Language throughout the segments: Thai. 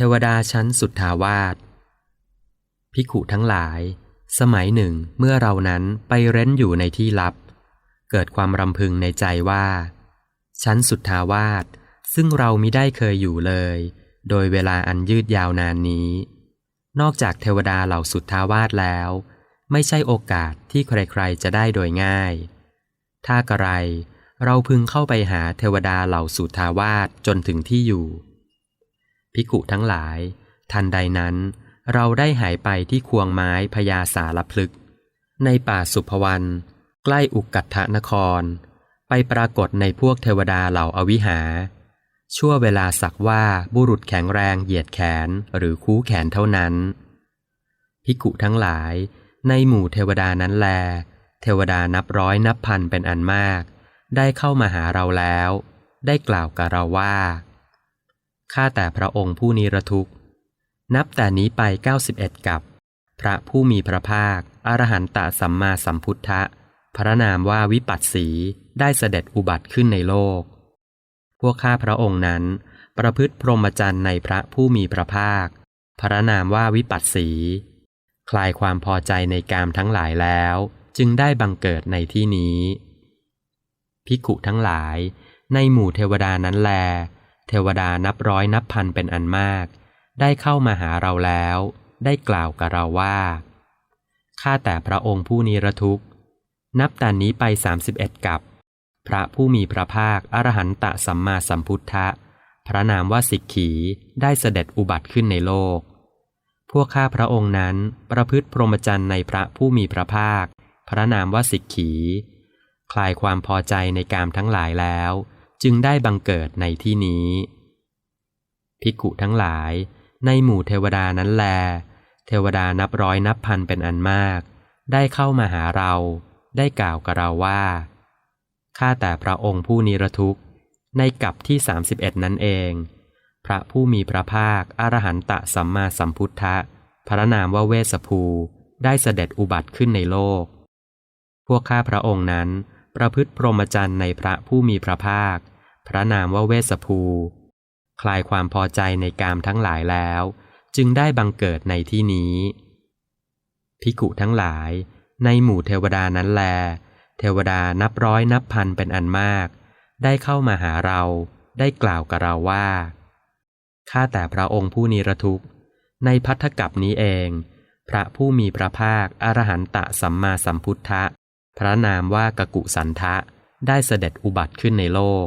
เทวดาชั้นสุดทาวาสภิกขุทั้งหลาย สมัยหนึ่งเมื่อเรานั้นไปเร้นอยู่ในที่ลับ เกิดความรำพึงในใจว่า ชั้นสุดทาวาสซึ่งเรามิได้เคยอยู่เลย โดยเวลาอันยืดยาวนานนี้ นอกจากเทวดาเหล่าสุดทาวาสแล้ว ไม่ใช่โอกาสที่ใครๆจะได้โดยง่าย ถ้ากระไร เราพึงเข้าไปหาเทวดาเหล่าสุทาวาสจนถึงที่อยู่ ภิกขุทั้งหลาย ทันใดนั้น เราได้หายไปที่ควงไม้พญาสารพลึก ในป่าสุภวันใกล้อุกกัตถนคร ไปปรากฏในพวกเทวดาเหล่าอวิหา ชั่วเวลาสักว่าบุรุษแข็งแรงเหยียดแขนหรือคู้แขนเท่านั้น ภิกขุทั้งหลาย ในหมู่เทวดานั้นแล เทวดานับร้อยนับพันเป็นอันมาก ได้เข้ามาหาเราแล้ว ได้กล่าวกับเราว่า ข้าแต่พระองค์ผู้นิรทุกข์ นับแต่นี้ไป 91 กับ พระผู้มีพระภาค อรหันตสัมมาสัมพุทธะ พระนามว่าวิปัสสีได้เสด็จอุบัติขึ้นในโลก พวกข้าพระองค์นั้น ประพฤติพรหมจรรย์ในพระผู้มีพระภาค พระนามว่าวิปัสสี คลายความพอใจในกามทั้งหลายแล้ว จึงได้บังเกิดในที่นี้ ภิกขุทั้งหลาย ในหมู่เทวดานั้นแล เทวดานับร้อยนับพันเป็นอันมาก ได้เข้ามาหาเราแล้ว ได้กล่าวกับเราว่า ข้าแต่พระองค์ผู้นิรทุกข์ นับแต่นี้ไป 31 กับ พระผู้มีพระภาคอรหันตสัมมาสัมพุทธะ พระนามว่าสิกขีได้เสด็จอุบัติขึ้นในโลก พวกข้าพระองค์นั้นประพฤติพรหมจรรย์ในพระผู้มีพระภาค พระนามว่าสิกขี คลายความพอใจในกามทั้งหลายแล้ว จึงได้บังเกิดในที่นี้ ภิกขุทั้งหลาย ในหมู่เทวดานั้นแล เทวดานับร้อยนับพันเป็นอันมาก ได้เข้ามาหาเรา ได้กล่าวกับเราว่า ข้าแต่พระองค์ผู้นิรทุกข์ ในกับที่ 31 นั้นเอง พระผู้มีพระภาคอรหันตสัมมาสัมพุทธะ พระนามว่าเวสภู ได้เสด็จอุบัติขึ้นในโลก พวกข้าพระองค์นั้น ประพฤติพรหมจรรย์ในพระผู้มีพระภาค พระนามว่าเวสภู คลายความพอใจในกามทั้งหลายแล้ว จึงได้บังเกิดในที่นี้ภิกุทั้งหลาย ในหมู่เทวดานั้นแล เทวดานับร้อยนับพันเป็นอันมาก ได้เข้ามาหาเราได้กล่าวกับเราว่า ข้าแต่พระองค์ผู้นิรทุกข์ ในพัทธกับนี้เอง พระผู้มีพระภาคอรหันตสัมมาสัมพุทธะ พระนามว่ากกุสันทะได้เสด็จอุบัติขึ้นในโลก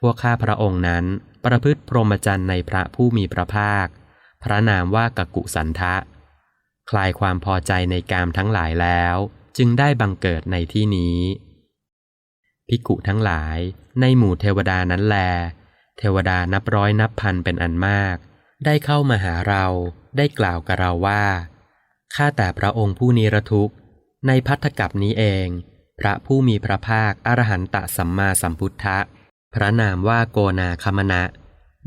พวกข้าพระองค์นั้นประพฤติพรหมจรรย์ในพระผู้มีพระภาค พระนามว่ากกุสันทะ คลายความพอใจในกามทั้งหลายแล้ว จึงได้บังเกิดในที่นี้ ภิกขุทั้งหลายในหมู่เทวดานั้นแล เทวดานับร้อยนับพันเป็นอันมาก ได้เข้ามาหาเราได้กล่าวกับเราว่าข้าแต่พระองค์ผู้นิรทุกข์ ในพัทธกับนี้เอง พระผู้มีพระภาคอรหันตสัมมาสัมพุทธะ พระนามว่าโกนาคมณะ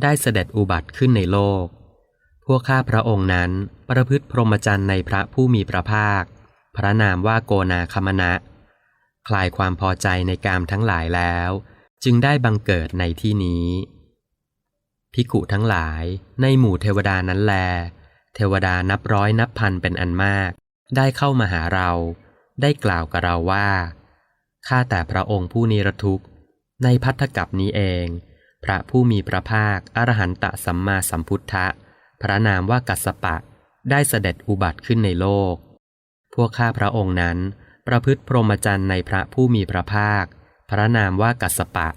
ได้เสด็จอุบัติขึ้นในโลก พวกข้าพระองค์นั้นประพฤติพรหมจรรย์ในพระผู้มีพระภาค พระนามว่าโกนาคมณะ คลายความพอใจในกามทั้งหลายแล้ว จึงได้บังเกิดในที่นี้ภิกุทั้งหลายในหมู่เทวดานั้นแล เทวดานับร้อยนับพันเป็นอันมาก ได้เข้ามาหาเรา ได้กล่าวกับเราว่า ข้าแต่พระองค์ผู้นิรทุกข์ ในพัทธกับนี้เอง พระผู้มีพระภาคอรหันตสัมมาสัมพุทธะ พระนามว่ากัสสปะ ได้เสด็จอุบัติขึ้นในโลก พวกข้าพระองค์นั้น ประพฤติพรหมจรรย์ในพระผู้มีพระภาค พระนามว่ากัสสปะ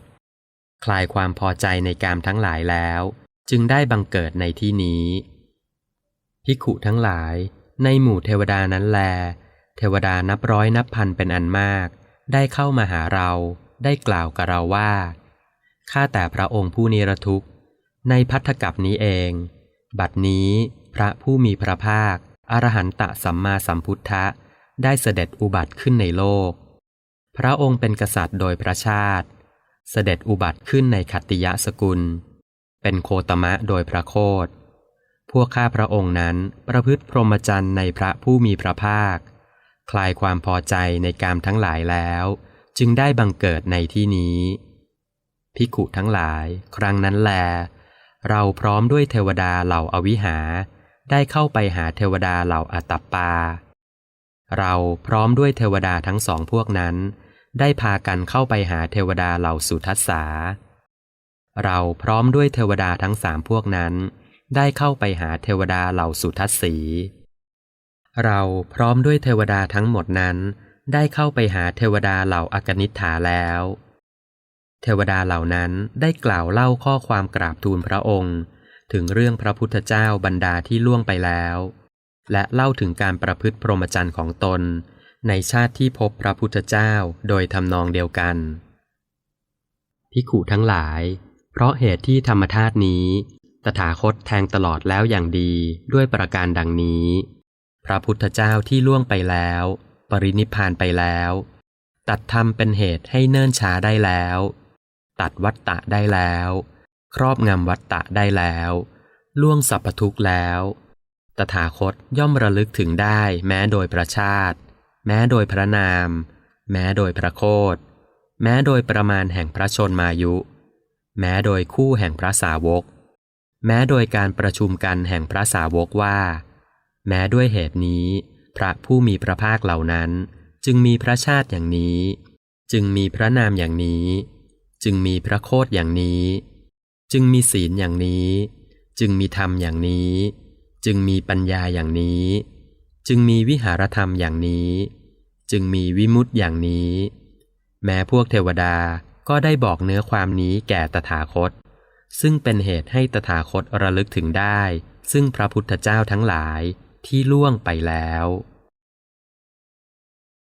คลายความพอใจในกามทั้งหลายแล้ว จึงได้บังเกิดในที่นี้ภิกขุทั้งหลาย ในหมู่เทวดานั้นแล เทวดานับร้อยนับพันเป็นอันมาก ได้เข้ามาหาเรา ได้กล่าวกับเราว่า ข้าแต่พระองค์ผู้นิรทุกข์ ในพัทธกับนี้เอง บัดนี้พระผู้มีพระภาค อรหันตะสัมมาสัมพุทธะ ได้เสด็จอุบัติขึ้นในโลก พระองค์เป็นกษัตริย์โดยพระชาติ เสด็จอุบัติขึ้นในขัตติยสกุล เป็นโคตมะโดยพระโคด วกข้าพระองค์นั้นประพฤติพรหมจรรย์ในพระผู้มีพระภาค คลายความพอใจในกามทั้งหลายแล้ว จึงได้บังเกิดในที่นี้ภิกุทั้งหลาย ครั้งนั้นแล เราพร้อมด้วยเทวดาเหล่าอวิหา ได้เข้าไปหาเทวดาเหล่าอัตตปปา เราพร้อมด้วยเทวดาทั้งสองพวกนั้น ได้พากันเข้าไปหาเทวดาเหล่าสุทัสสาเราพร้อมด้วยเทวดาทั้งสามพวกนั้น ได้เข้าไปหาเทวดาเหล่าสุทัสสี เราพร้อมด้วยเทวดาทั้งหมดนั้น ได้เข้าไปหาเทวดาเหล่าอากนิฐาแล้ว เทวดาเหล่านั้นได้กล่าวเล่าข้อความกราบทูลพระองค์ ถึงเรื่องพระพุทธเจ้าบรรดาที่ล่วงไปแล้ว และเล่าถึงการประพฤติพรหมจรรย์ของตน ในชาติที่พบพระพุทธเจ้าโดยทำนองเดียวกันพิขุทั้งหลาย เพราะเหตุที่ธรรมธาตุนี้ ตถาคตแทงตลอดแล้วอย่างดีด้วยประการดังนี้ พระพุทธเจ้าที่ล่วงไปแล้ว ปรินิพานไปแล้ว ตัดธรรมเป็นเหตุให้เนิ่นช้าได้แล้ว ตัดวัตตะได้แล้ว ครอบงำวัตตะได้แล้ว ล่วงสัพพทุกข์แล้ว ตถาคตย่อมระลึกถึงได้แม้โดยประชาติ แม้โดยพระนาม แม้โดยพระโคดแม้โดยประมาณแห่งพระชนมายุ แม้โดยคู่แห่งพระสาวก แม้โดยการประชุมกันแห่งพระสาวกว่า แม้ด้วยเหตุนี้ พระผู้มีพระภาคเหล่านั้น จึงมีพระชาติอย่างนี้ จึงมีพระนามอย่างนี้ จึงมีพระโคดอย่างนี้ จึงมีศีลอย่างนี้ จึงมีธรรมอย่างนี้ จึงมีปัญญาอย่างนี้ จึงมีวิหารธรรมอย่างนี้ จึงมีวิมุตติอย่างนี้ แม้พวกเทวดาก็ได้บอกเนื้อความนี้แก่ตถาคต ซึ่งเป็นเหตุให้ตถาคตระลึกถึงได้ ซึ่งพระพุทธเจ้าทั้งหลายที่ล่วงไปแล้ว